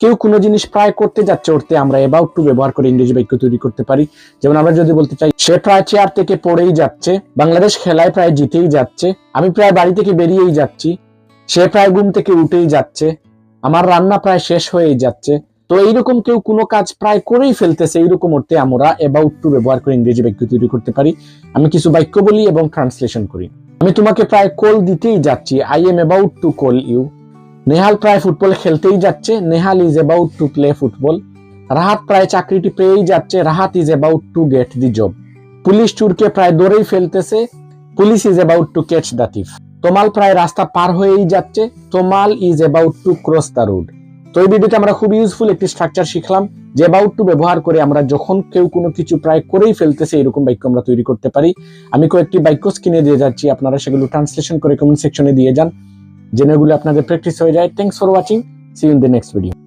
কেউ কোনো জিনিস প্রায় করতে যাচ্ছে উঠতে আমরা এবাউট টু ব্যবহার করে ইংরেজি বাক্য তৈরি করতে পারি। যেমন আমরা যদি বলতে চাই, সে প্রায় চেয়ার থেকে পড়েই যাচ্ছে, বাংলাদেশ খেলায় প্রায় জিতেই যাচ্ছে, আমি প্রায় বাড়ি থেকে বেরিয়েই যাচ্ছি, সে প্রায় ঘুম থেকে উঠেই যাচ্ছে, আমার রান্না প্রায় শেষ হয়েই যাচ্ছে। তো এইরকম কেউ কোনো কাজ প্রায় করেই ফেলতেছে, এইরকম অর্থে আমরা এবাউট টু ব্যবহার করে ইংরেজি বাক্য তৈরি করতে পারি। আমি কিছু বাক্য বলি এবং ট্রান্সলেশন করি। আমি তোমাকে প্রায় কল দিতেই যাচ্ছি I am about to call you Nehal প্রায় ফুটবল খেলতেই যাচ্ছে, Nehal is about to play football Rahat প্রায় চাকরিটি পেয়েই যাচ্ছে, Rahat is about to get the job police চুরকে প্রায় দৌড়েই ফেলতেছে, police is about to catch the thief Tomal প্রায় রাস্তা পার হয়েই যাচ্ছে, Tomal is about to cross the road তো এই ভিডিওতে আমরা খুব ইউজফুল একটি স্ট্রাকচার শিখলাম, যে অ্যাবাউট টু ব্যবহার করে আমরা যখন কেউ কোনো কিছু প্রায় করেই ফেলতেছে, এরকম বাক্য আমরা তৈরি করতে পারি। আমি কয়েকটি বাক্য স্ক্রিনে দিয়ে যাচ্ছি, আপনারা সেগুলো ট্রান্সলেশন করে কমেন্ট সেকশনে দিয়ে যান। জেনে এগুলো আপনাদের প্র্যাকটিস হয়ে যায়। Thanks for watching see in the next video